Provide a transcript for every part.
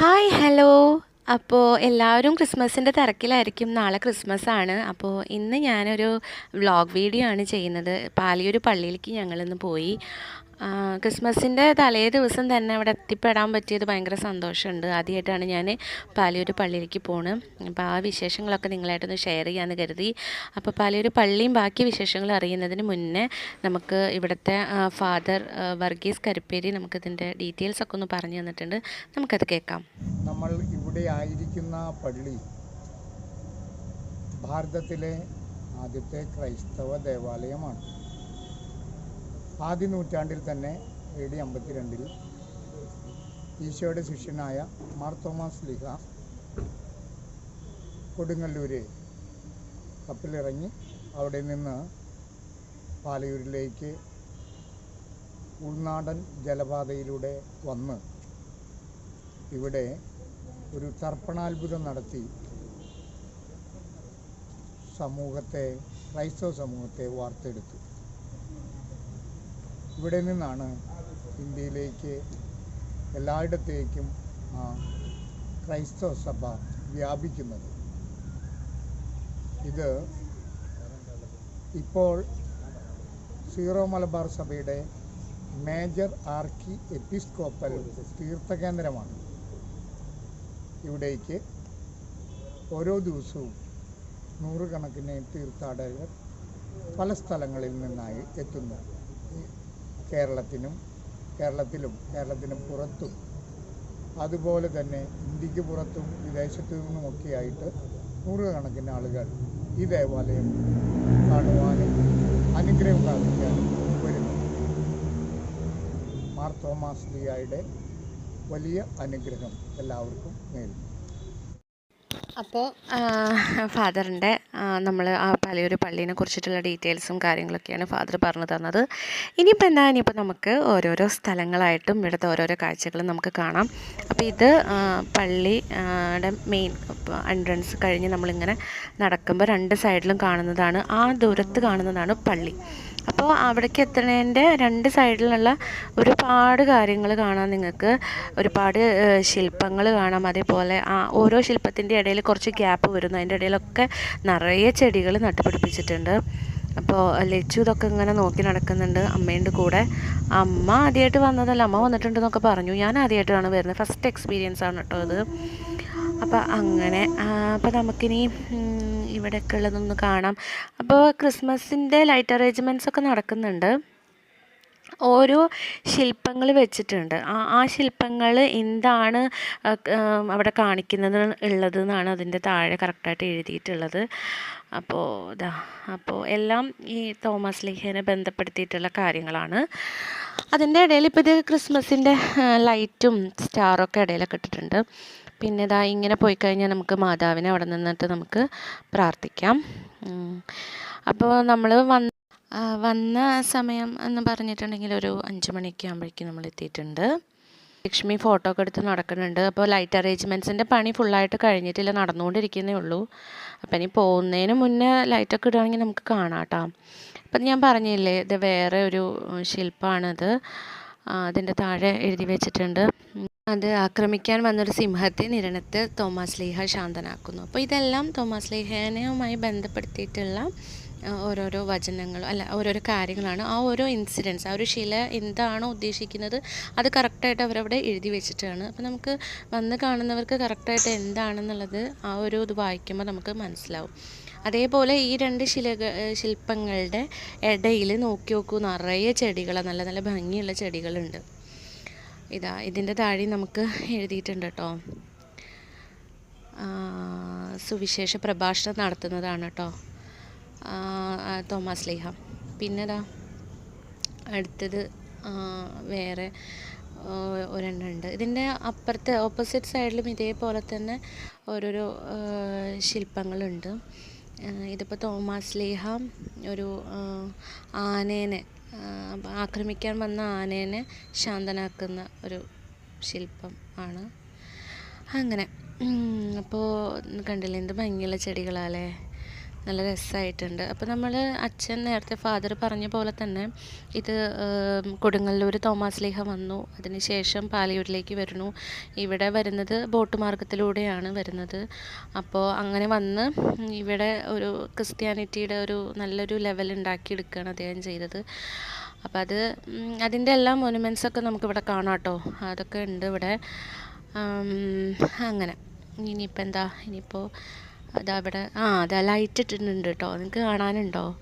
Hi hello അപ്പോൾ എല്ലാവരും ക്രിസ്മസിന്റെ തിരക്കിലായിരിക്കും. നാളെ ക്രിസ്മസ് ആണ് അപ്പോൾ ഇന്ന് ഞാനൊരു വ്ളോഗ് വീഡിയോ ആണ് ചെയ്യുന്നത്. പാലിയൊരു പള്ളിയിലേക്ക് ഞങ്ങളിന്ന് പോയി. ക്രിസ്മസിന്റെ തലേ ദിവസം തന്നെ അവിടെ എത്തിപ്പെടാൻ പറ്റിയത് ഭയങ്കര സന്തോഷമുണ്ട്. ആദ്യമായിട്ടാണ് ഞാൻ പാലിയൊരു പള്ളിയിലേക്ക് പോണ്. അപ്പോൾ ആ വിശേഷങ്ങളൊക്കെ നിങ്ങളായിട്ടൊന്ന് ഷെയർ ചെയ്യാമെന്ന് കരുതി. അപ്പോൾ പാലിയൊരു പള്ളിയും ബാക്കി വിശേഷങ്ങൾ അറിയുന്നതിന് മുന്നേ നമുക്ക് ഇവിടുത്തെ ഫാദർ വർഗീസ് കരുപ്പേരി നമുക്കിതിന്റെ ഡീറ്റെയിൽസ് ഒക്കെ ഒന്ന് പറഞ്ഞു തന്നിട്ടുണ്ട്. നമുക്കത് കേൾക്കാം. നമ്മൾ ഇവിടെ ആയിരിക്കുന്ന പള്ളി ഭാരതത്തിലെ ആദ്യത്തെ ക്രൈസ്തവ ദേവാലയമാണ്. ആദ്യ നൂറ്റാണ്ടിൽ തന്നെ എ ഡി അമ്പത്തിരണ്ടിൽ ഈശോയുടെ ശിഷ്യനായ മാർ തോമസ് ലിഹ കൊടുങ്ങല്ലൂര് കപ്പിലിറങ്ങി അവിടെ നിന്ന് പാലയൂരിലേക്ക് ഉൾനാടൻ ജലപാതയിലൂടെ വന്ന് ഇവിടെ ഒരു തർപ്പണാത്ഭുതം നടത്തി സമൂഹത്തെ ക്രൈസ്തവ സമൂഹത്തെ വാർത്തെടുത്തു. ഇവിടെ നിന്നാണ് ഇന്ത്യയിലേക്ക് എല്ലായിടത്തേക്കും ക്രൈസ്തവ സഭ വ്യാപിക്കുന്നത്. ഇത് ഇപ്പോൾ സീറോ മലബാർ സഭയുടെ മേജർ ആർക്കി എപ്പിസ്കോപ്പൽ തീർത്ഥകേന്ദ്രമാണ്. ഇവിടേക്ക് ഓരോ ദിവസവും നൂറുകണക്കിന് തീർത്ഥാടകർ പല സ്ഥലങ്ങളിൽ നിന്നായി എത്തുന്നു. കേരളത്തിനും കേരളത്തിലും കേരളത്തിന് പുറത്തും അതുപോലെ തന്നെ ഇന്ത്യയ്ക്ക് പുറത്തും വിദേശത്തു നിന്നുമൊക്കെയായിട്ട് നൂറുകണക്കിന് ആളുകൾ ഈ ദേവാലയം കാണുവാനും അനുഗ്രഹം പ്രാപിക്കാനും വരുന്നു. മാർ തോമാസ് ലിയായുടെ വലിയ അനുഗ്രഹം എല്ലാവർക്കും നേരുന്നു. അപ്പോൾ ഫാദറിന്റെ നമ്മൾ ആ പലയൊരു പള്ളീനെ കുറിച്ചിട്ടുള്ള ഡീറ്റെയിൽസും കാര്യങ്ങളൊക്കെയാണ് ഫാദർ പറഞ്ഞു തന്നത്. ഇനിയിപ്പോൾ എന്താ ഇനിയിപ്പോൾ നമുക്ക് ഓരോരോ സ്ഥലങ്ങളായിട്ടും ഇവിടുത്തെ ഓരോരോ കാഴ്ചകളും നമുക്ക് കാണാം. അപ്പോൾ ഇത് പള്ളി പള്ളിയുടെ മെയിൻ എൻട്രൻസ് കഴിഞ്ഞ് നമ്മളിങ്ങനെ നടക്കുമ്പോൾ രണ്ട് സൈഡിലും കാണുന്നതാണ് ആ ദൂരത്ത് കാണുന്നതാണ് പള്ളി. അപ്പോൾ അവിടേക്ക് എത്തുന്നതിന്റെ രണ്ട് സൈഡിലുള്ള ഒരുപാട് കാര്യങ്ങൾ കാണാം നിങ്ങൾക്ക്. ഒരുപാട് ശില്പങ്ങൾ കാണാം. അതേപോലെ ആ ഓരോ ശില്പത്തിന്റെ ഇടയിൽ കുറച്ച് ഗ്യാപ്പ് വരുന്നു. അതിന്റെ ഇടയിലൊക്കെ നിറയെ ചെടികൾ നട്ടുപിടിപ്പിച്ചിട്ടുണ്ട്. അപ്പോൾ ലച്ചു ഇതൊക്കെ ഇങ്ങനെ നോക്കി നടക്കുന്നുണ്ട് അമ്മേന്റെ കൂടെ. അമ്മ ആദ്യമായിട്ട് വന്നതല്ല അമ്മ വന്നിട്ടുണ്ടെന്നൊക്കെ പറഞ്ഞു. ഞാൻ ആദ്യമായിട്ടാണ് വരുന്നത്. ഫസ്റ്റ് എക്സ്പീരിയൻസ് ആണ് കേട്ടോ അത്. അപ്പോൾ അങ്ങനെ അപ്പോൾ നമുക്കിനി ഇവിടെയൊക്കെ ഉള്ളതൊന്ന് കാണാം. അപ്പോൾ ക്രിസ്മസിന്റെ ലൈറ്റ് അറേഞ്ച്മെന്റ്സ് ഒക്കെ നടക്കുന്നുണ്ട്. ഓരോ ശില്പങ്ങൾ വെച്ചിട്ടുണ്ട്. ആ ആ ശില്പങ്ങൾ എന്താണ് അവിടെ കാണിക്കുന്നത് ഉള്ളത് എന്നാണ് അതിന്റെ താഴെ കറക്റ്റായിട്ട് എഴുതിയിട്ടുള്ളത്. അപ്പോൾ ഇതാ അപ്പോൾ എല്ലാം ഈ തോമസ് ലിഹേനെ ബന്ധപ്പെടുത്തിയിട്ടുള്ള കാര്യങ്ങളാണ്. അതിന്റെ ഇടയിൽ ഇപ്പോൾ ഇത് ക്രിസ്മസിന്റെ ലൈറ്റും സ്റ്റാറൊക്കെ ഇടയിലൊക്കെ ഇട്ടിട്ടുണ്ട്. പിന്നെ ഇതാ ഇങ്ങനെ പോയി കഴിഞ്ഞാൽ നമുക്ക് മാതാവിനെ അവിടെ നിന്നിട്ട് നമുക്ക് പ്രാർത്ഥിക്കാം. അപ്പോൾ നമ്മൾ വന്ന് വന്ന സമയം എന്ന് പറഞ്ഞിട്ടുണ്ടെങ്കിൽ ഒരു അഞ്ച് മണിയൊക്കെ ആകുമ്പോഴേക്കും നമ്മൾ എത്തിയിട്ടുണ്ട്. ലക്ഷ്മി ഫോട്ടോ ഒക്കെ എടുത്ത് നടക്കുന്നുണ്ട്. അപ്പോൾ ലൈറ്റ് അറേഞ്ച്മെന്റ്സിന്റെ പണി ഫുള്ളായിട്ട് കഴിഞ്ഞിട്ടില്ല. നടന്നുകൊണ്ടിരിക്കുന്നേ ഉള്ളൂ. അപ്പം ഇനി പോകുന്നതിന് മുന്നേ ലൈറ്റൊക്കെ ഇടുകയാണെങ്കിൽ നമുക്ക് കാണാം കേട്ടോ. അപ്പം ഞാൻ പറഞ്ഞില്ലേ ഇത് വേറെ ഒരു ശില്പമാണിത് അതിന്റെ താഴെ എഴുതി വെച്ചിട്ടുണ്ട്. അത് ആക്രമിക്കാൻ വന്നൊരു സിംഹത്തെ നിരണത്ത് തോമസ് ലീഹ ശാന്തനാക്കുന്നു. അപ്പോൾ ഇതെല്ലാം തോമസ് ലീഹനുമായി ബന്ധപ്പെടുത്തിയിട്ടുള്ള ഓരോരോ വചനങ്ങൾ അല്ല ഓരോരോ കാര്യങ്ങളാണ്. ആ ഓരോ ഇൻസിഡൻസ് ആ ഒരു ശില എന്താണോ ഉദ്ദേശിക്കുന്നത് അത് കറക്റ്റായിട്ട് അവരവിടെ എഴുതി വെച്ചിട്ടാണ്. അപ്പോൾ നമുക്ക് വന്ന് കാണുന്നവർക്ക് കറക്റ്റായിട്ട് എന്താണെന്നുള്ളത് ആ ഒരു ഇത് വായിക്കുമ്പോൾ നമുക്ക് മനസ്സിലാവും. അതേപോലെ ഈ രണ്ട് ശിലക ശില്പങ്ങളുടെ ഇടയിൽ നോക്കി നോക്കൂ നിറയെ ചെടികളാണ് നല്ല നല്ല ഭംഗിയുള്ള ചെടികളുണ്ട്. ഇതാ ഇതിന്റെ താഴെ നമുക്ക് എഴുതിയിട്ടുണ്ട് കേട്ടോ. സുവിശേഷ പ്രഭാഷണം നടത്തുന്നതാണ് കേട്ടോ. തോമസ് ലീഹ. പിന്നെതാ അടുത്തത് വേറെ ഒരെണ്ണമുണ്ട്. ഇതിന്റെ അപ്പുറത്തെ ഓപ്പോസിറ്റ് സൈഡിലും ഇതേപോലെ തന്നെ ഓരോരോ ശില്പങ്ങളുണ്ട്. ഇതിപ്പോൾ തോമാസ് ലീഹ ഒരു ആനേനെ ആക്രമിക്കാൻ വന്ന ആനേനെ ശാന്തനാക്കുന്ന ഒരു ശില്പം ആണ്. അങ്ങനെ അപ്പോൾ കണ്ടില്ലേ എന്ത് ഭംഗിയുള്ള ചെടികളാല്ലേ നല്ല രസമായിട്ടുണ്ട് അപ്പോൾ നമ്മൾ അച്ഛൻ നേരത്തെ ഫാദർ പറഞ്ഞ പോലെ തന്നെ ഇത് കൊടുങ്ങല്ലൂർ തോമാസ് ലീഹ വന്നു. അതിനുശേഷം പാലയൂരിലേക്ക് വരുന്നു. ഇവിടെ വരുന്നത് ബോട്ട് മാർഗത്തിലൂടെയാണ് വരുന്നത്. അപ്പോൾ അങ്ങനെ വന്ന് ഇവിടെ ഒരു ക്രിസ്ത്യാനിറ്റിയുടെ ഒരു നല്ലൊരു ലെവൽ ഉണ്ടാക്കിയെടുക്കുകയാണ് അദ്ദേഹം ചെയ്തത്. അപ്പോൾ അത് അതിന്റെ എല്ലാ മൊനുമെൻസൊക്കെ നമുക്കിവിടെ കാണാം കേട്ടോ. അതൊക്കെ ഉണ്ട് ഇവിടെ. അങ്ങനെ. ഇനിയിപ്പോൾ എന്താ? ഇനിയിപ്പോൾ അതാ ആ അതാ ലൈറ്റ് ഇട്ടിട്ടുണ്ട് കേട്ടോ നിങ്ങൾക്ക് കാണാനുണ്ടോ?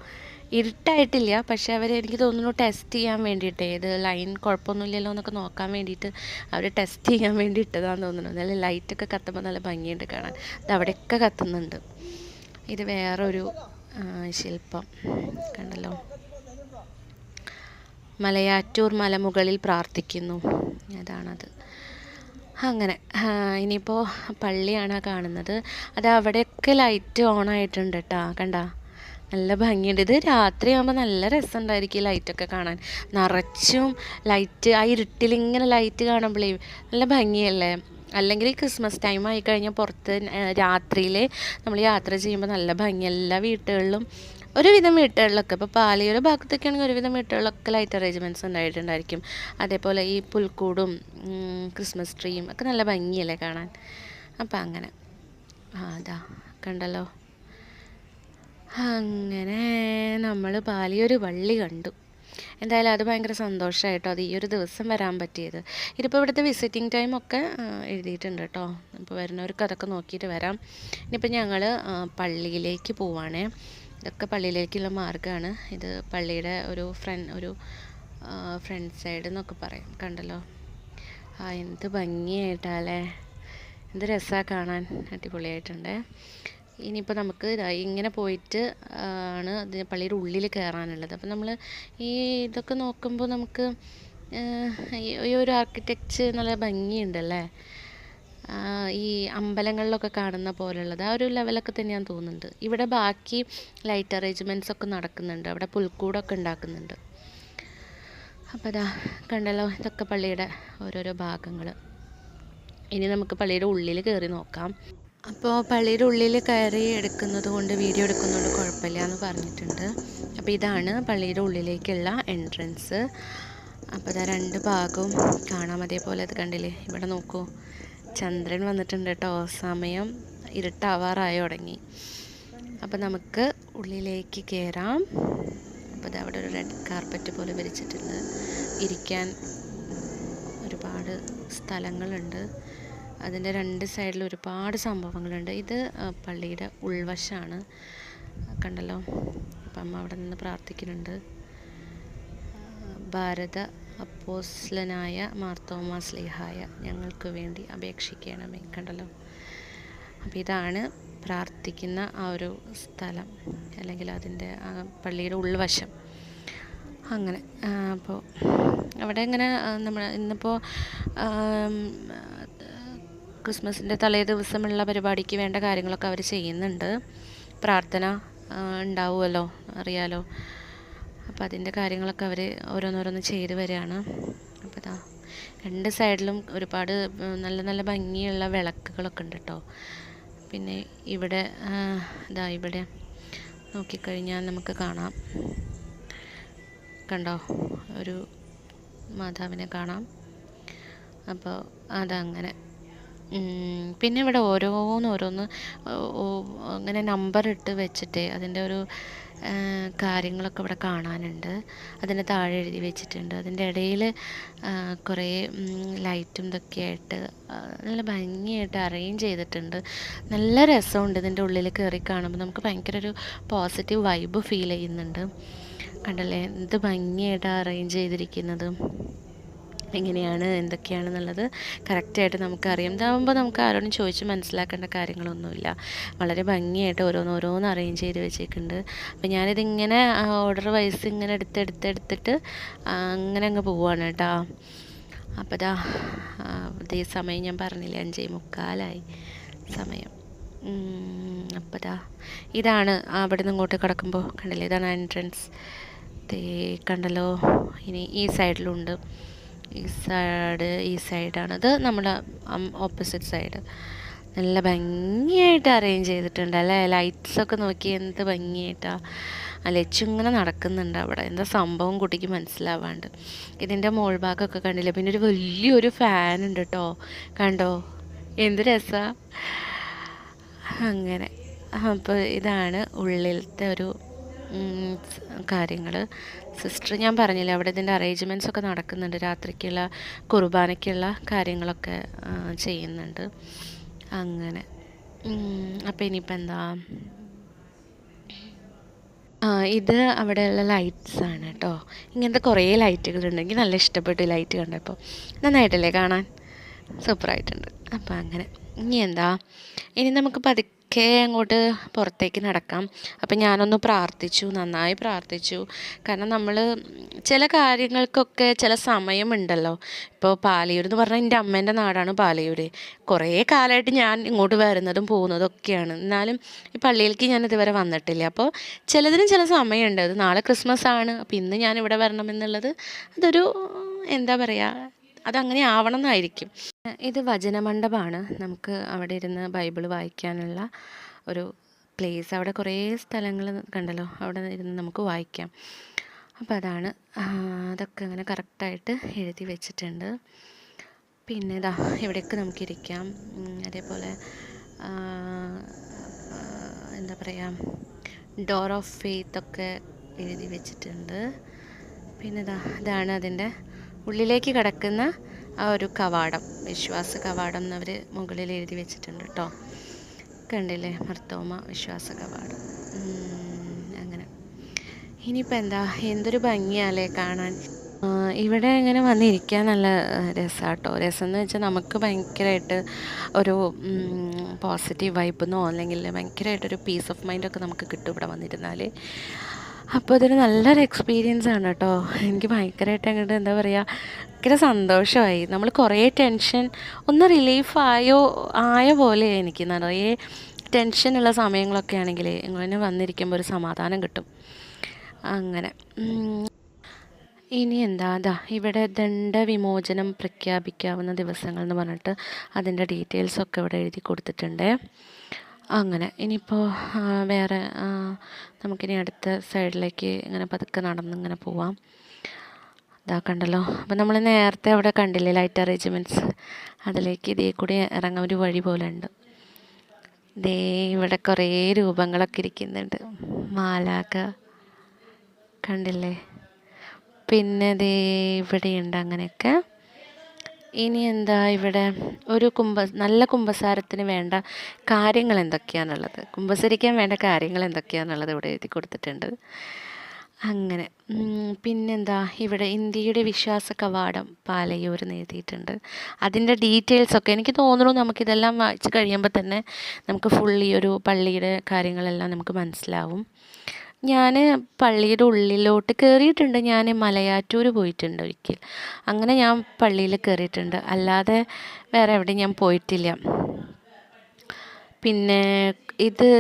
ഇരുട്ടായിട്ടില്ല പക്ഷേ അവർ എനിക്ക് തോന്നുന്നു ടെസ്റ്റ് ചെയ്യാൻ വേണ്ടിയിട്ട്. ഇത് ലൈൻ കുഴപ്പമൊന്നുമില്ലല്ലോ എന്നൊക്കെ നോക്കാൻ വേണ്ടിയിട്ട് അവർ ടെസ്റ്റ് ചെയ്യാൻ വേണ്ടി ഇട്ടതാന്ന് തോന്നുന്നു. നല്ല ലൈറ്റൊക്കെ കത്തുമ്പോൾ നല്ല ഭംഗിയുണ്ട് കാണാൻ. ഇത് അവിടെയൊക്കെ കത്തുന്നുണ്ട്. ഇത് വേറൊരു ശില്പം. കണ്ടല്ലോ. മലയാറ്റൂർ മലമുകളിൽ പ്രാർത്ഥിക്കുന്നു. അതാണത്. അങ്ങനെ. ഇനിയിപ്പോൾ പള്ളിയാണ് കാണുന്നത്. അത് അവിടെയൊക്കെ ലൈറ്റ് ഓൺ ആയിട്ടുണ്ട് കേട്ടോ കണ്ട? നല്ല ഭംഗിയുണ്ട്. ഇത് രാത്രിയാകുമ്പോൾ നല്ല രസമുണ്ടായിരിക്കും ലൈറ്റൊക്കെ കാണാൻ. നിറച്ചും ലൈറ്റ് ആ ഇരുട്ടിലിങ്ങനെ ലൈറ്റ് കാണുമ്പോഴേ നല്ല ഭംഗിയല്ലേ? അല്ലെങ്കിൽ ക്രിസ്മസ് ടൈം ആയി കഴിഞ്ഞാൽ പുറത്ത് രാത്രിയിൽ നമ്മൾ യാത്ര ചെയ്യുമ്പോൾ നല്ല ഭംഗി. എല്ലാ വീട്ടുകളിലും ഒരുവിധം വീട്ടുകളിലൊക്കെ ഇപ്പോൾ പാലിയുടെ ഭാഗത്തൊക്കെ ആണെങ്കിൽ ഒരുവിധം വീട്ടുകളിലൊക്കെ ലൈറ്റ് അറേഞ്ച്മെന്റ്സ് ഉണ്ടായിട്ടുണ്ടായിരിക്കും. അതേപോലെ ഈ പുൽക്കൂടും ക്രിസ്മസ് ട്രീയും ഒക്കെ നല്ല ഭംഗിയല്ലേ കാണാൻ. അപ്പം അങ്ങനെ. ആ അതാ കണ്ടല്ലോ. അങ്ങനെ നമ്മൾ പാലിയൊരു വള്ളി കണ്ടു. എന്തായാലും അത് ഭയങ്കര സന്തോഷമായിട്ടോ അത് ഈ ഒരു ദിവസം വരാൻ പറ്റിയത്. ഇതിപ്പോൾ ഇവിടുത്തെ വിസിറ്റിംഗ് ടൈം ഒക്കെ ആ, എഴുതിയിട്ടുണ്ട് കേട്ടോ. അപ്പോൾ വരുന്നവർക്ക് അതൊക്കെ നോക്കിയിട്ട് വരാം. ഇനിയിപ്പോൾ ഞങ്ങൾ പള്ളിയിലേക്ക് പോവാണേ. ഇതൊക്കെ പള്ളിയിലേക്കുള്ള മാർഗമാണ് ഇത് പള്ളിയുടെ ഒരു ഫ്രണ്ട് ഒരു ഫ്രണ്ട് സൈഡ് എന്നൊക്കെ പറയും. കണ്ടല്ലോ? ആ എന്ത് ഭംഗിയായിട്ടല്ലേ? എന്ത് രസമാണ് കാണാൻ. അടിപൊളിയായിട്ടുണ്ട്. ഇനിയിപ്പോൾ നമുക്ക് ഇങ്ങനെ പോയിട്ട് ആണ് അതിന് പള്ളിയുടെ ഉള്ളിൽ കയറാനുള്ളത് അപ്പോൾ നമ്മൾ ഈ ഇതൊക്കെ നോക്കുമ്പോൾ നമുക്ക് ഈ ഒരു ആർക്കിടെക്ചർ നല്ല ഭംഗിയുണ്ടല്ലേ? ഈ അമ്പലങ്ങളിലൊക്കെ കാണുന്ന പോലുള്ളത് ആ ഒരു ലെവലൊക്കെ തന്നെയാണ് തോന്നുന്നുണ്ട്. ഇവിടെ ബാക്കി ലൈറ്റ് അറേഞ്ച്മെന്റ്സ് ഒക്കെ നടക്കുന്നുണ്ട്. അവിടെ പുൽക്കൂടൊക്കെ ഉണ്ടാക്കുന്നുണ്ട്. അപ്പോൾ അതാ കണ്ടല്ലോ ഇതൊക്കെ പള്ളിയുടെ ഓരോരോ ഭാഗങ്ങൾ ഇനി നമുക്ക് പള്ളിയുടെ ഉള്ളിൽ കയറി നോക്കാം. അപ്പോൾ പള്ളിയുടെ ഉള്ളിൽ കയറി എടുക്കുന്നത് കൊണ്ട് വീഡിയോ എടുക്കുന്നതുകൊണ്ട് കുഴപ്പമില്ല എന്ന് പറഞ്ഞിട്ടുണ്ട്. അപ്പോൾ ഇതാണ് പള്ളിയുടെ ഉള്ളിലേക്കുള്ള എൻട്രൻസ് അപ്പോൾ ഇതാ രണ്ട് ഭാഗവും കാണാം. അതേപോലെ അത് കണ്ടില്ലേ? ഇവിടെ നോക്കൂ. ചന്ദ്രൻ വന്നിട്ടുണ്ട് കേട്ടോ സമയം ഇരുട്ടാവാറായി തുടങ്ങി. അപ്പോൾ നമുക്ക് ഉള്ളിലേക്ക് കയറാം അപ്പോൾ അവിടെ ഒരു റെഡ് കാർപ്പറ്റ് പോലെ വിരിച്ചിട്ടുണ്ട്. ഇരിക്കാൻ ഒരുപാട് സ്ഥലങ്ങളുണ്ട്. അതിന്റെ രണ്ട് സൈഡിൽ ഒരുപാട് സംഭവങ്ങളുണ്ട്. ഇത് പള്ളിയുടെ ഉൾവശമാണ് കണ്ടല്ലോ? അപ്പം അവിടെ നിന്ന് പ്രാർത്ഥിക്കുന്നുണ്ട്. ഭാരത അപ്പോസ്ലനായ മാർത്തോമാ സ്ലിഹായ ഞങ്ങൾക്ക് വേണ്ടി അപേക്ഷിക്കണമേ കണ്ടല്ലോ? അപ്പോൾ ഇതാണ് പ്രാർത്ഥിക്കുന്ന ആ ഒരു സ്ഥലം അല്ലെങ്കിൽ അതിന്റെ പള്ളിയുടെ ഉൾവശം. അങ്ങനെ അപ്പോൾ അവിടെ ഇങ്ങനെ നമ്മൾ ഇന്നിപ്പോൾ ക്രിസ്മസിന്റെ തലേ ദിവസമുള്ള പരിപാടിക്ക് വേണ്ട കാര്യങ്ങളൊക്കെ അവർ ചെയ്യുന്നുണ്ട്. പ്രാർത്ഥന ഉണ്ടാവുമല്ലോ അറിയാലോ? അപ്പോൾ അതിന്റെ കാര്യങ്ങളൊക്കെ അവർ ഓരോന്നോരോന്ന് ചെയ്ത് വരികയാണ്. അപ്പോൾ ഇതാ രണ്ട് സൈഡിലും ഒരുപാട് നല്ല നല്ല ഭംഗിയുള്ള വിളക്കുകളൊക്കെ ഉണ്ട് കേട്ടോ പിന്നെ ഇവിടെ ഇതാ ഇവിടെ നോക്കിക്കഴിഞ്ഞാൽ നമുക്ക് കാണാം. കണ്ടോ? ഒരു മാതാവിനെ കാണാം. അപ്പോൾ അതങ്ങനെ പിന്നെ ഇവിടെ ഓരോന്ന് ഓരോന്ന് അങ്ങനെ നമ്പർ ഇട്ട് വെച്ചിട്ട് അതിന്റെ ഒരു കാര്യങ്ങളൊക്കെ ഇവിടെ കാണാനുണ്ട്. അതിന് താഴെ എഴുതി വെച്ചിട്ടുണ്ട്. അതിന്റെ ഇടയിൽ കുറേ ലൈറ്റും ഇതൊക്കെ ആയിട്ട് നല്ല ഭംഗിയായിട്ട് അറേഞ്ച് ചെയ്തിട്ടുണ്ട്. നല്ല രസമുണ്ട് ഇതിന്റെ ഉള്ളിൽ കയറി കാണുമ്പോൾ. നമുക്ക് ഭയങ്കര ഒരു പോസിറ്റീവ് വൈബ് ഫീൽ ചെയ്യുന്നുണ്ട്. കണ്ടല്ലേ? എന്ത് ഭംഗിയായിട്ടാണ് അറേഞ്ച് ചെയ്തിരിക്കുന്നത്. എങ്ങനെയാണ് എന്തൊക്കെയാണെന്നുള്ളത് കറക്റ്റായിട്ട് നമുക്കറിയാം. ഇതാകുമ്പോൾ നമുക്ക് ആരോടും ചോദിച്ച് മനസ്സിലാക്കേണ്ട കാര്യങ്ങളൊന്നുമില്ല. വളരെ ഭംഗിയായിട്ട് ഓരോന്ന് ഓരോന്ന് അറേഞ്ച് ചെയ്ത് വെച്ചിട്ടുണ്ട് അപ്പോൾ ഞാനിതിങ്ങനെ ഓർഡർ വൈസ് ഇങ്ങനെ എടുത്തെടുത്തെടുത്തിട്ട് അങ്ങനെ അങ്ങ് പോവാണ് കേട്ടോ. അപ്പോൾ ഇതാ അതേ സമയം ഞാൻ പറഞ്ഞില്ലേ അഞ്ചേ മുക്കാലായി സമയം. അപ്പോൾ ഇതാ ഇതാണ് അവിടെ നിന്ന് ഇങ്ങോട്ട് കിടക്കുമ്പോൾ കണ്ടില്ലേ ഇതാണ് എൻട്രൻസ് കണ്ടല്ലോ ഇനി ഈ സൈഡിലുണ്ട് ഈ സൈഡ് ഈ സൈഡാണ് ഇത് നമ്മുടെ ഓപ്പോസിറ്റ് സൈഡ് നല്ല ഭംഗിയായിട്ട് അറേഞ്ച് ചെയ്തിട്ടുണ്ട് അല്ലേ? ലൈറ്റ്സൊക്കെ നോക്കി എന്ത് ഭംഗിയായിട്ടാണ് ലച്ചു ഇങ്ങനെ നടക്കുന്നുണ്ട് അവിടെ. എന്താ സംഭവം കുട്ടിക്ക് മനസ്സിലാവാണ്ട്. ഇതിന്റെ മോൾ ഭാഗമൊക്കെ കണ്ടില്ലേ? പിന്നെ ഒരു വലിയൊരു ഫാൻ ഉണ്ട് കേട്ടോ കണ്ടോ? എന്ത് രസമാണ് അങ്ങനെ. അപ്പോൾ ഇതാണ് ഉള്ളിലത്തെ ഒരു കാര്യങ്ങൾ. സിസ്റ്റർ ഞാൻ പറഞ്ഞില്ലേ അവിടെ ഇതിന്റെ അറേഞ്ച്മെന്റ്സ് ഒക്കെ നടക്കുന്നുണ്ട്. രാത്രിക്കുള്ള കുർബാനയ്ക്കുള്ള കാര്യങ്ങളൊക്കെ ചെയ്യുന്നുണ്ട്. അങ്ങനെ. അപ്പോൾ ഇനിയിപ്പോൾ എന്താ? ഇത് അവിടെയുള്ള ലൈറ്റ്സ് ആണ് കേട്ടോ. ഇങ്ങനത്തെ കുറേ ലൈറ്റുകളുണ്ട് എനിക്ക് നല്ല ഇഷ്ടപ്പെട്ടു ലൈറ്റ് കണ്ടപ്പോൾ. നന്നായിട്ടല്ലേ കാണാൻ? സൂപ്പറായിട്ടുണ്ട് അപ്പോൾ അങ്ങനെ. ഇനി എന്താ? ഇനി നമുക്ക് പതുക്കെ അങ്ങോട്ട് പുറത്തേക്ക് നടക്കാം. അപ്പം ഞാനൊന്ന് പ്രാർത്ഥിച്ചു നന്നായി പ്രാർത്ഥിച്ചു. കാരണം നമ്മൾ ചില കാര്യങ്ങൾക്കൊക്കെ ചില സമയമുണ്ടല്ലോ. ഇപ്പോൾ പാലയൂർ എന്ന് പറഞ്ഞാൽ എന്റെ അമ്മേന്റെ നാടാണ് പാലയൂർ കുറേ കാലമായിട്ട് ഞാൻ ഇങ്ങോട്ട് വരുന്നതും പോകുന്നതും ഒക്കെയാണ് എന്നാലും ഈ പള്ളിയിലേക്ക് ഞാൻ ഇതുവരെ വന്നിട്ടില്ല. അപ്പോൾ ചിലതിനും ചില സമയമുണ്ട്. അത് നാളെ ക്രിസ്മസ് ആണ് അപ്പോൾ ഇന്ന് ഞാൻ ഇവിടെ വരണമെന്നുള്ളത് അതൊരു എന്താ പറയുക അതങ്ങനെ ആവണം എന്നായിരിക്കും ഇത് വചനമണ്ഡപമാണ്. നമുക്ക് അവിടെ ഇരുന്ന് ബൈബിൾ വായിക്കാനുള്ള ഒരു പ്ലേസ് അവിടെ കുറേ സ്ഥലങ്ങൾ കണ്ടല്ലോ. അവിടെ ഇരുന്ന് നമുക്ക് വായിക്കാം. അപ്പോൾ അതാണ് അതൊക്കെ അങ്ങനെ കറക്റ്റായിട്ട് എഴുതി വെച്ചിട്ടുണ്ട്. പിന്നെ ഇതാ ഇവിടെയൊക്കെ നമുക്കിരിക്കാം. ഇരിക്കാം അതേപോലെ എന്താ പറയുക ഡോർ ഓഫ് ഫെയ്ത്തൊക്കെ എഴുതി വെച്ചിട്ടുണ്ട്. പിന്നെ ഇതാ ഇതാണ് അതിന്റെ ഉള്ളിലേക്ക് കിടക്കുന്ന ആ ഒരു കവാടം വിശ്വാസ കവാടം എന്നവർ മുകളിൽ എഴുതി വെച്ചിട്ടുണ്ട് കേട്ടോ കണ്ടില്ലേ? മർത്തോമ വിശ്വാസ കവാടം. അങ്ങനെ. ഇനിയിപ്പോൾ എന്താ? എന്തൊരു ഭംഗിയാലേ കാണാൻ? ഇവിടെ ഇങ്ങനെ വന്നിരിക്കാൻ നല്ല രസമാട്ടോ രസം എന്ന് വെച്ചാൽ നമുക്ക് ഭയങ്കരമായിട്ട് ഒരു പോസിറ്റീവ് വൈബെന്നോ അല്ലെങ്കിൽ ഭയങ്കരമായിട്ടൊരു പീസ് ഓഫ് മൈൻഡൊക്കെ നമുക്ക് കിട്ടും ഇവിടെ വന്നിരുന്നാൽ അപ്പോൾ അതൊരു നല്ലൊരു എക്സ്പീരിയൻസ് ആണ് കേട്ടോ എനിക്ക് ഭയങ്കരമായിട്ട് അങ്ങോട്ട് എന്താ പറയുക ഭയങ്കര സന്തോഷമായി. നമ്മൾ കുറേ ടെൻഷൻ ഒന്ന് റിലീഫ് ആയോ ആയ പോലെ എനിക്ക് നിറയെ ടെൻഷനുള്ള സമയങ്ങളൊക്കെ ആണെങ്കിൽ ഇങ്ങനെ വന്നിരിക്കുമ്പോൾ ഒരു സമാധാനം കിട്ടും. അങ്ങനെ. ഇനി എന്താ അതാ ഇവിടെ ദണ്ഡവിമോചനം പ്രഖ്യാപിക്കാവുന്ന ദിവസങ്ങൾ എന്ന് പറഞ്ഞിട്ട് അതിന്റെ ഡീറ്റെയിൽസൊക്കെ ഇവിടെ എഴുതി കൊടുത്തിട്ടുണ്ട്. അങ്ങനെ. ഇനിയിപ്പോൾ വേറെ നമുക്കിനി അടുത്ത സൈഡിലേക്ക് ഇങ്ങനെ പതുക്കെ നടന്ന് ഇങ്ങനെ പോവാം. ഇതാ കണ്ടല്ലോ. അപ്പോൾ നമ്മൾ നേരത്തെ അവിടെ കണ്ടില്ലേ ലൈറ്റ് അറേഞ്ച്മെന്റ്സ് അതിലേക്ക് ഇതേ കൂടി ഇറങ്ങാൻ ഒരു വഴി പോലെ ഉണ്ട് ദേ ഇവിടെ കുറേ രൂപങ്ങളൊക്കെ ഇരിക്കുന്നുണ്ട്. മാലാക കണ്ടില്ലേ? പിന്നെ ദേ ഇവിടെയുണ്ട് അങ്ങനെയൊക്കെ. ഇനി എന്താ ഇവിടെ ഒരു കുംഭ നല്ല കുംഭസാരത്തിന് വേണ്ട കാര്യങ്ങൾ എന്തൊക്കെയാണുള്ളത്? കുംഭസരിക്കാൻ വേണ്ട കാര്യങ്ങൾ എന്തൊക്കെയാണുള്ളത് ഇവിടെ എഴുതി കൊടുത്തിട്ടുണ്ട്. അങ്ങനെ പിന്നെന്താ? ഇവിടെ ഇന്ത്യയുടെ വിശ്വാസ കവാടം പാലയൂർ എഴുതിയിട്ടുണ്ട്. അതിന്റെ ഡീറ്റെയിൽസൊക്കെ എനിക്ക് തോന്നുന്നു നമുക്കിതെല്ലാം വായിച്ച് കഴിയുമ്പോൾ തന്നെ നമുക്ക് ഫുള്ളി ഒരു പള്ളിയുടെ കാര്യങ്ങളെല്ലാം നമുക്ക് മനസ്സിലാവും. ഞാൻ പള്ളിയുടെ ഉള്ളിലോട്ട് കയറിയിട്ടുണ്ട് ഞാൻ മലയാറ്റൂർ പോയിട്ടുണ്ട് ഒരിക്കൽ. അങ്ങനെ ഞാൻ പള്ളിയിൽ കയറിയിട്ടുണ്ട് അല്ലാതെ വേറെ എവിടെ ഞാൻ പോയിട്ടില്ല. പിന്നെ ഇത്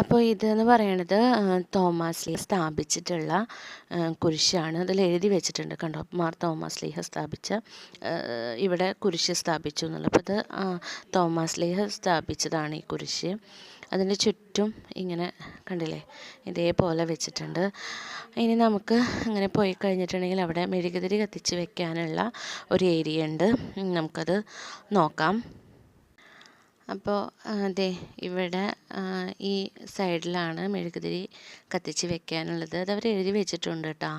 അപ്പോൾ ഇതെന്ന് പറയണത് തോമസ് ലീഹ സ്ഥാപിച്ചിട്ടുള്ള കുരിശാണ്. അതിൽ എഴുതി വെച്ചിട്ടുണ്ട് കണ്ടോ? മാർ തോമസ് ലീഹ സ്ഥാപിച്ച ഇവിടെ കുരിശ് സ്ഥാപിച്ചു എന്നുള്ളത്. അപ്പോൾ ഇത് തോമസ് ലീഹ സ്ഥാപിച്ചതാണ് ഈ കുരിശ്. അതിന്റെ ചുറ്റും ഇങ്ങനെ കണ്ടില്ലേ? ഇതേപോലെ വെച്ചിട്ടുണ്ട്. ഇനി നമുക്ക് അങ്ങനെ പോയി കഴിഞ്ഞിട്ടുണ്ടെങ്കിൽ അവിടെ മെഴുകുതിരി കത്തിച്ച് വെക്കാനുള്ള ഒരു ഏരിയ ഉണ്ട്. നമുക്കത് നോക്കാം. അപ്പോൾ അതെ ഇവിടെ ഈ സൈഡിലാണ് മെഴുകുതിരി കത്തിച്ച് വെക്കാനുള്ളത്. അത് അവർ എഴുതി വെച്ചിട്ടുണ്ട് കേട്ടോ.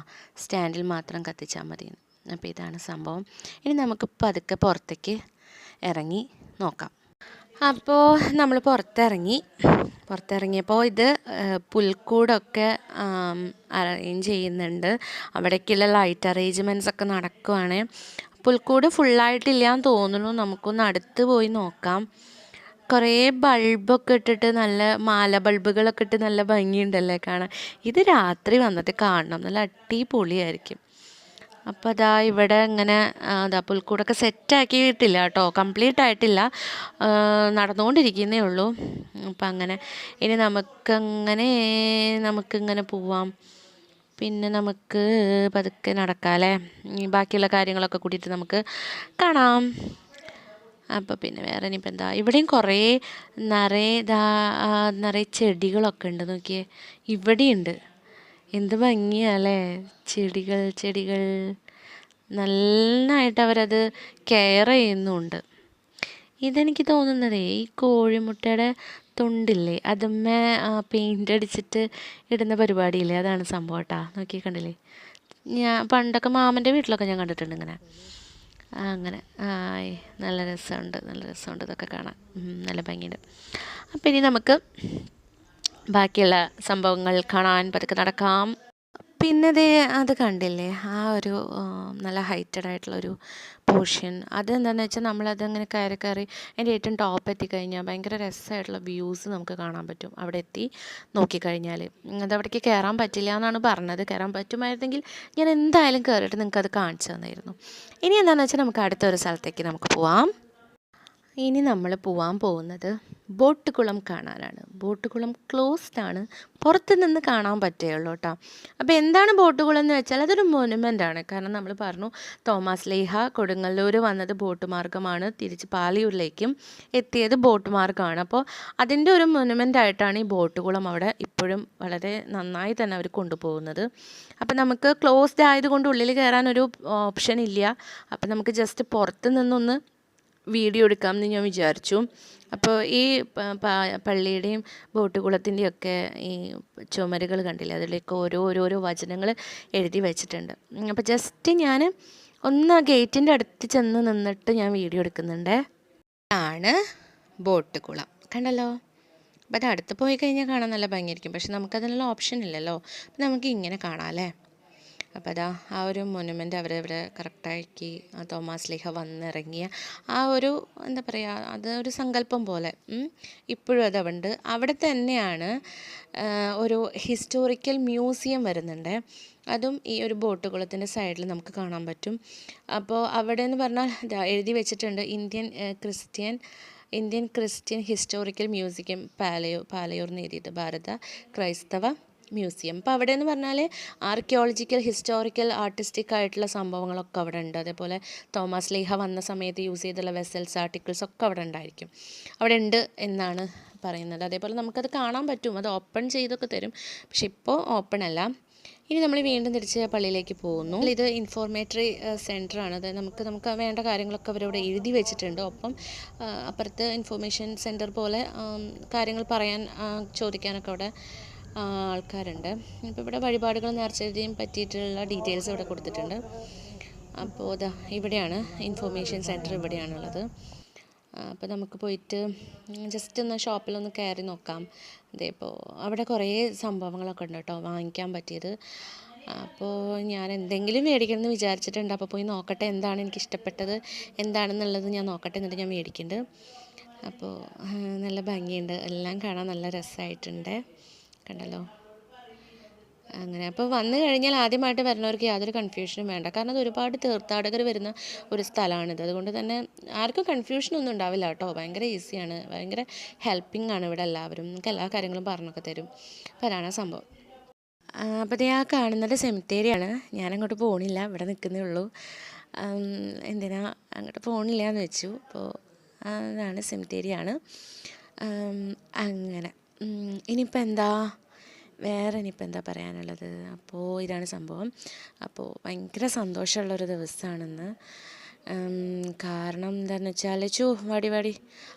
സ്റ്റാൻഡിൽ മാത്രം കത്തിച്ചാൽ മതി. അപ്പോൾ ഇതാണ് സംഭവം. ഇനി നമുക്ക് പതുക്കെ പുറത്തേക്ക് ഇറങ്ങി നോക്കാം. അപ്പോൾ നമ്മൾ പുറത്തിറങ്ങി. പുറത്തിറങ്ങിയപ്പോൾ ഇത് പുൽക്കൂടൊക്കെ അറേഞ്ച് ചെയ്യുന്നുണ്ട്. അവിടേക്കുള്ള ലൈറ്റ് അറേഞ്ച്മെന്റ്സ് ഒക്കെ നടക്കുവാണ്. പുൽക്കൂട് ഫുള്ളായിട്ടില്ല എന്ന് തോന്നുന്നു. നമുക്കൊന്ന് അടുത്ത് പോയി നോക്കാം. കുറേ ബൾബൊക്കെ ഇട്ടിട്ട് നല്ല മാല ബൾബുകളൊക്കെ ഇട്ട് നല്ല ഭംഗിയുണ്ടല്ലേ കാണാൻ. ഇത് രാത്രി വന്നിട്ട് കാണണം. നല്ല അടിപൊളിയായിരിക്കും. അപ്പോൾ അതാ ഇവിടെ ഇങ്ങനെ അതാ പുൽക്കൂടൊക്കെ സെറ്റാക്കിയിട്ടില്ല കേട്ടോ. കംപ്ലീറ്റ് ആയിട്ടില്ല. നടന്നുകൊണ്ടിരിക്കുന്നേ ഉള്ളൂ. അപ്പം അങ്ങനെ ഇനി നമുക്കങ്ങനെ നമുക്കിങ്ങനെ പോവാം. പിന്നെ നമുക്ക് പതുക്കെ നടക്കാമല്ലേ ബാക്കിയുള്ള കാര്യങ്ങളൊക്കെ കൂടിയിട്ട് നമുക്ക് കാണാം. അപ്പോൾ പിന്നെ വേറെ ഇനിയിപ്പോൾ എന്താ? ഇവിടെയും കുറേ നിറയെ നിറയെ ചെടികളൊക്കെ ഉണ്ട്. നോക്കിയേ ഇവിടെയുണ്ട്. എന്ത് ഭംഗിയാല്ലേ? ചെടികൾ ചെടികൾ. നന്നായിട്ട് അവരത് കെയർ ചെയ്യുന്നുണ്ട്. ഇതെനിക്ക് തോന്നുന്നത് ഈ കോഴിമുട്ടയുടെ തൊണ്ടില്ലേ? അതുമ്മേ പെയിന്റ് അടിച്ചിട്ട് ഇടുന്ന പരിപാടിയില്ലേ? അതാണ് സംഭവം കേട്ടോ നോക്കി കണ്ടില്ലേ? ഞാൻ പണ്ടൊക്കെ മാമന്റെ വീട്ടിലൊക്കെ ഞാൻ കണ്ടിട്ടുണ്ട് ഇങ്ങനെ. അങ്ങനെ. ആയി നല്ല രസമുണ്ട്. നല്ല രസമുണ്ട്. ഇതൊക്കെ കാണാൻ. നല്ല ഭംഗിയുണ്ട്. അപ്പം ഇനി നമുക്ക് ബാക്കിയുള്ള സംഭവങ്ങൾ കാണാൻ പതുക്കെ നടക്കാം. പിന്നെ ദേ അത് കണ്ടില്ലേ? ആ ഒരു നല്ല ഹൈറ്റഡ് ആയിട്ടുള്ള ഒരു പോർഷൻ അതെന്താണെന്ന് വെച്ചാൽ നമ്മളതങ്ങനെ കയറി കയറി അതിന്റെ ഏറ്റവും ടോപ്പ് എത്തിക്കഴിഞ്ഞാൽ ഭയങ്കര രസമായിട്ടുള്ള വ്യൂസ് നമുക്ക് കാണാൻ പറ്റും. അവിടെ എത്തി നോക്കിക്കഴിഞ്ഞാൽ അതവിടേക്ക് കയറാൻ പറ്റില്ല എന്നാണ് പറഞ്ഞത്. കയറാൻ പറ്റുമായിരുന്നെങ്കിൽ ഞാൻ എന്തായാലും കയറിയിട്ട് നിങ്ങൾക്ക് അത് കാണിച്ചു തന്നായിരുന്നു. ഇനി എന്താണെന്ന് വെച്ചാൽ നമുക്ക് അടുത്തൊരു സ്ഥലത്തേക്ക് നമുക്ക് പോവാം. ഇനി നമ്മൾ പോവാൻ പോകുന്നത് ബോട്ട് കുളം കാണാനാണ്. ബോട്ട് കുളം ക്ലോസ്ഡ് ആണ്. പുറത്ത് നിന്ന് കാണാൻ പറ്റുകയുള്ളൂ കേട്ടോ. അപ്പോൾ എന്താണ് ബോട്ട് കുളം എന്ന് വെച്ചാൽ അതൊരു മൊനുമെന്റ് ആണ്. കാരണം നമ്മൾ പറഞ്ഞു തോമസ് ലേഹ കൊടുങ്ങല്ലൂർ വന്നത് ബോട്ട് മാർഗമാണ് തിരിച്ച് പാലിയൂരിലേക്കും എത്തിയത് ബോട്ട് മാർഗമാണ് അപ്പോൾ അതിന്റെ ഒരു മൊനുമെന്റ് ആയിട്ടാണ് ഈ ബോട്ട് കുളം അവിടെ ഇപ്പോഴും വളരെ നന്നായി തന്നെ അവർ കൊണ്ടുപോകുന്നത്. അപ്പോൾ നമുക്ക് ക്ലോസ്ഡ് ആയതുകൊണ്ട് ഉള്ളിൽ കയറാൻ ഒരു ഓപ്ഷൻ ഇല്ല. അപ്പോൾ നമുക്ക് ജസ്റ്റ് പുറത്ത് നിന്നൊന്ന് വീഡിയോ എടുക്കാമെന്ന് ഞാൻ വിചാരിച്ചു. അപ്പോൾ ഈ പള്ളിയുടെയും ബോട്ടുകുളത്തിന്റെയും ഒക്കെ ഈ ചുമരുകൾ കണ്ടില്ലേ? അതിലേക്ക് ഓരോ ഓരോരോ വചനങ്ങൾ എഴുതി വെച്ചിട്ടുണ്ട്. അപ്പോൾ ജസ്റ്റ് ഞാൻ ഒന്ന് ആ ഗേറ്റിന്റെ അടുത്ത് ചെന്ന് നിന്നിട്ട് ഞാൻ വീഡിയോ എടുക്കുന്നുണ്ട്. ആണ് ബോട്ടുകുളം. കണ്ടല്ലോ? അപ്പോൾ അത് അടുത്ത് പോയി കഴിഞ്ഞാൽ കാണാൻ നല്ല ഭംഗിയായിരിക്കും. പക്ഷെ നമുക്കതിനുള്ള ഓപ്ഷൻ ഇല്ലല്ലോ. അപ്പം നമുക്ക് ഇങ്ങനെ കാണാം അല്ലേ? അപ്പോൾ അതാ ആ ഒരു മൊനുമെന്റ് അവരവിടെ കറക്റ്റാക്കി തോമാസ് ലേഹ വന്നിറങ്ങിയ ആ ഒരു എന്താ പറയുക അത് ഒരു സങ്കല്പം പോലെ. ഇപ്പോഴും അത് അവിടെ തന്നെയാണ് ഒരു ഹിസ്റ്റോറിക്കൽ മ്യൂസിയം വരുന്നുണ്ട്. അതും ഈ ഒരു ബോട്ട് കുളത്തിന്റെ സൈഡിൽ നമുക്ക് കാണാൻ പറ്റും. അപ്പോൾ അവിടെ എന്ന് പറഞ്ഞാൽ എഴുതി വെച്ചിട്ടുണ്ട് Indian Christian Indian Christian historical museum Palayoor Palayoor എന്ന് എഴുതിയിട്ട് ഭാരത ക്രൈസ്തവ മ്യൂസിയം. അപ്പോൾ അവിടെ എന്ന് പറഞ്ഞാൽ ആർക്കിയോളജിക്കൽ ഹിസ്റ്റോറിക്കൽ ആർട്ടിസ്റ്റിക് ആയിട്ടുള്ള സംഭവങ്ങളൊക്കെ അവിടെ ഉണ്ട്. അതേപോലെ തോമസ് ലീഹ വന്ന സമയത്ത് യൂസ് ചെയ്തുള്ള വെസൽസ് ആർട്ടിക്കിൾസ് ഒക്കെ അവിടെ ഉണ്ടായിരിക്കും. അവിടെ ഉണ്ട് എന്നാണ് പറയുന്നത്. അതേപോലെ നമുക്കത് കാണാൻ പറ്റും. അത് ഓപ്പൺ ചെയ്തൊക്കെ തരും. പക്ഷെ ഇപ്പോൾ ഓപ്പൺ അല്ല. ഇനി നമ്മൾ വീണ്ടും തിരിച്ച് പള്ളിയിലേക്ക് പോകുന്നു. ഇത് ഇൻഫോർമേറ്ററി സെന്റർ ആണ്. അതായത് നമുക്ക് നമുക്ക് വേണ്ട കാര്യങ്ങളൊക്കെ അവരവിടെ എഴുതി വെച്ചിട്ടുണ്ട്. ഒപ്പം അപ്പുറത്തെ ഇൻഫോർമേഷൻ സെന്റർ പോലെ കാര്യങ്ങൾ പറയാൻ ചോദിക്കാനൊക്കെ അവിടെ ആൾക്കാരുണ്ട്. ഇപ്പോൾ ഇവിടെ വഴിപാടുകൾ നേർച്ചയും പറ്റിയിട്ടുള്ള ഡീറ്റെയിൽസ് ഇവിടെ കൊടുത്തിട്ടുണ്ട്. അപ്പോൾ ഇതാ ഇവിടെയാണ് ഇൻഫോർമേഷൻ സെന്റർ ഇവിടെയാണുള്ളത്. അപ്പോൾ നമുക്ക് പോയിട്ട് ജസ്റ്റ് ഒന്ന് ഷോപ്പിലൊന്ന് കയറി നോക്കാം. അതേ ഇപ്പോൾ അവിടെ കുറേ സംഭവങ്ങളൊക്കെ ഉണ്ട് കേട്ടോ വാങ്ങിക്കാൻ പറ്റിയത്. അപ്പോൾ ഞാൻ എന്തെങ്കിലും മേടിക്കണം എന്ന് വിചാരിച്ചിട്ടുണ്ട്. അപ്പോൾ പോയി നോക്കട്ടെ എന്താണ് എനിക്ക് ഇഷ്ടപ്പെട്ടത് എന്താണെന്നുള്ളത് ഞാൻ നോക്കട്ടെ എന്നിട്ട് ഞാൻ മേടിക്കുന്നുണ്ട്. അപ്പോൾ നല്ല ഭംഗിയുണ്ട്. എല്ലാം കാണാൻ നല്ല രസമായിട്ടുണ്ട്. കണ്ടല്ലോ. അങ്ങനെ. അപ്പോൾ വന്നു കഴിഞ്ഞാൽ ആദ്യമായിട്ട് വരുന്നവർക്ക് യാതൊരു കൺഫ്യൂഷനും വേണ്ട. കാരണം അത് ഒരുപാട് തീർത്ഥാടകർ വരുന്ന ഒരു സ്ഥലമാണിത്. അതുകൊണ്ട് തന്നെ ആർക്കും കൺഫ്യൂഷനൊന്നും ഉണ്ടാവില്ല കേട്ടോ. ഭയങ്കര ഈസിയാണ് ഭയങ്കര ഹെൽപ്പിംഗ് ആണ് ഇവിടെ എല്ലാവരും. നമുക്ക് എല്ലാ കാര്യങ്ങളും പറഞ്ഞൊക്കെ തരും. അപ്പോൾ അതാണ് സംഭവം. അപ്പോൾ ദേ ആ കാണുന്നത് സെമിത്തേരിയാണ് ഞാൻ അങ്ങോട്ട് പോകണില്ല ഇവിടെ നിൽക്കുന്നേ ഉള്ളൂ. എന്തിനാ അങ്ങോട്ട് പോകണില്ല എന്ന് വെച്ചു അപ്പോൾ അതാണ് സെമിത്തേരിയാണ് അങ്ങനെ. ഇനിയിപ്പോൾ എന്താ? വേറെ ഇനിയിപ്പോൾ എന്താ പറയാനുള്ളത്? അപ്പോൾ ഇതാണ് സംഭവം. അപ്പോൾ ഭയങ്കര സന്തോഷമുള്ളൊരു ദിവസമാണെന്ന് കാരണം എന്താണെന്ന് വെച്ചാൽ ചൂ വാടി വാടി.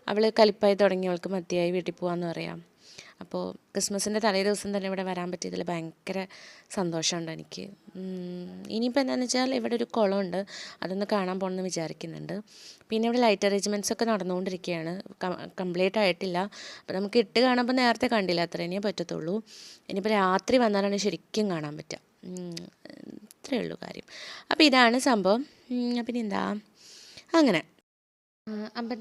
അവൾ കലിപ്പായി തുടങ്ങി. അവൾക്ക് മതിയായി വീട്ടിൽ പോകാമെന്ന് പറയാം. അപ്പോൾ ക്രിസ്മസിന്റെ തലേ ദിവസം തന്നെ ഇവിടെ വരാൻ പറ്റിയതിൽ ഭയങ്കര സന്തോഷമുണ്ട് എനിക്ക്. ഇനിയിപ്പോൾ എന്താണെന്ന് വെച്ചാൽ ഇവിടെ ഒരു കുളമുണ്ട്. അതൊന്ന് കാണാൻ പോകണമെന്ന് വിചാരിക്കുന്നുണ്ട്. പിന്നെ ഇവിടെ ലൈറ്റ് അറേഞ്ച്മെന്റ്സ് ഒക്കെ നടന്നുകൊണ്ടിരിക്കുകയാണ്. കംപ്ലീറ്റ് ആയിട്ടില്ല. അപ്പോൾ നമുക്ക് ഇട്ട് കാണുമ്പോൾ നേരത്തെ കണ്ടില്ല അത്ര ഇനിയേ പറ്റത്തുള്ളൂ. ഇനിയിപ്പോൾ രാത്രി വന്നാലാണ് ശരിക്കും കാണാൻ പറ്റുക ഇത്രയേ ഉള്ളൂ കാര്യം. അപ്പോൾ ഇതാണ് സംഭവം. പിന്നെ എന്താ? അങ്ങനെ. അപ്പം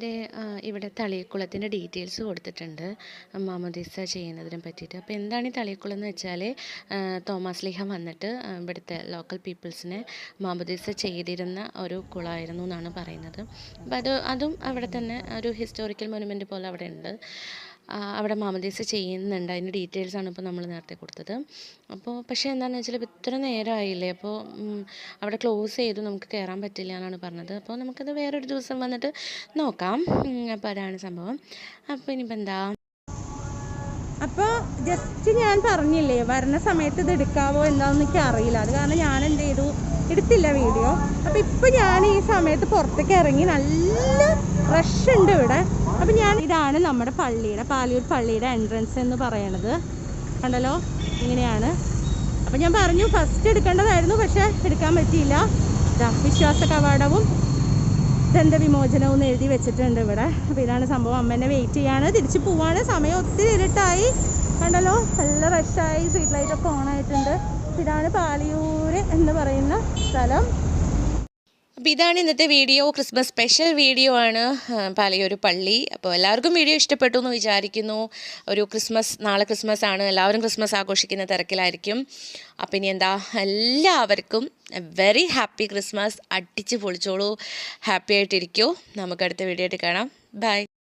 ഇവിടെ തളിയക്കുളത്തിന്റെ ഡീറ്റെയിൽസ് കൊടുത്തിട്ടുണ്ട്. മാമോദീസ ചെയ്യുന്നതിനെ പറ്റിയിട്ട്. അപ്പോൾ എന്താണ് ഈ തളിയക്കുളം എന്ന് വെച്ചാൽ? തോമസ് ലീഹ വന്നിട്ട് ഇവിടുത്തെ ലോക്കൽ പീപ്പിൾസിനെ മാമോദീസ ചെയ്തിരുന്ന ഒരു കുളമായിരുന്നു എന്നാണ് പറയുന്നത്. അപ്പം അത് അതും അവിടെ തന്നെ ഒരു ഹിസ്റ്റോറിക്കൽ മൊനുമെന്റ് പോലെ അവിടെ ഉണ്ട്. അവിടെ മാമദീസ് ചെയ്യുന്നുണ്ട്. അതിന്റെ ഡീറ്റെയിൽസ് ആണ് ഇപ്പോൾ നമ്മൾ നേരത്തെ കൊടുത്തത്. അപ്പോൾ പക്ഷേ എന്താണെന്ന് വെച്ചാൽ ഇപ്പോൾ ഇത്ര നേരമായില്ലേ അപ്പോൾ അവിടെ ക്ലോസ് ചെയ്തു നമുക്ക് കയറാൻ പറ്റില്ല എന്നാണ് പറഞ്ഞത്. അപ്പോൾ നമുക്കത് വേറൊരു ദിവസം വന്നിട്ട് നോക്കാം. അപ്പോൾ അതാണ് സംഭവം. അപ്പോൾ ഇനിയിപ്പോൾ എന്താ? അപ്പോൾ ജസ്റ്റ് ഞാൻ പറഞ്ഞില്ലേ വരുന്ന സമയത്ത് ഇത് എടുക്കാവോ എന്താണെന്ന് എനിക്ക് അറിയില്ല. അത് കാരണം ഞാൻ എന്ത് ചെയ്തു? എടുത്തില്ല വീഡിയോ. അപ്പം ഇപ്പം ഞാൻ ഈ സമയത്ത് പുറത്തേക്ക് ഇറങ്ങി നല്ല റഷ് ഉണ്ട് ഇവിടെ. അപ്പം ഞാൻ ഇതാണ് നമ്മുടെ പള്ളിയുടെ പാലിയൂർ പള്ളിയുടെ എൻട്രൻസ് എന്ന് പറയണത്. കണ്ടല്ലോ? ഇങ്ങനെയാണ്. അപ്പം ഞാൻ പറഞ്ഞു ഫസ്റ്റ് എടുക്കേണ്ടതായിരുന്നു പക്ഷേ എടുക്കാൻ പറ്റിയില്ല. വിശ്വാസ കവാടവും ദന്തവിമോചനവും എഴുതി വെച്ചിട്ടുണ്ട് ഇവിടെ. അപ്പോൾ ഇതാണ് സംഭവം. അമ്മേനെ വെയിറ്റ് ചെയ്യാണ്. തിരിച്ച് പോവാണ്. സമയം ഒത്തിരി ഇരുട്ടായി. കണ്ടല്ലോ? നല്ല റഷായി സ്ട്രീറ്റ് ലൈറ്റ് ഒക്കെ ഓൺ ആയിട്ടുണ്ട്. ഇതാണ് പാലിയൂര് എന്ന് പറയുന്ന സ്ഥലം. അപ്പോൾ ഇതാണ് ഇന്നത്തെ വീഡിയോ ക്രിസ്മസ് സ്പെഷ്യൽ വീഡിയോ ആണ് പാലയൊരു പള്ളി. അപ്പോൾ എല്ലാവർക്കും വീഡിയോ ഇഷ്ടപ്പെട്ടു എന്ന് വിചാരിക്കുന്നു. ഒരു ക്രിസ്മസ് നാളെ ക്രിസ്മസ് ആണ്. എല്ലാവരും ക്രിസ്മസ് ആഘോഷിക്കുന്ന തിരക്കിലായിരിക്കും. അപ്പം ഇനി എന്താ? എല്ലാവർക്കും വെരി ഹാപ്പി ക്രിസ്മസ് അടിച്ച് പൊളിച്ചോളൂ. ഹാപ്പി ആയിട്ടിരിക്കൂ. നമുക്ക് അടുത്ത വീഡിയോ ആയിട്ട് കാണാം. ബൈ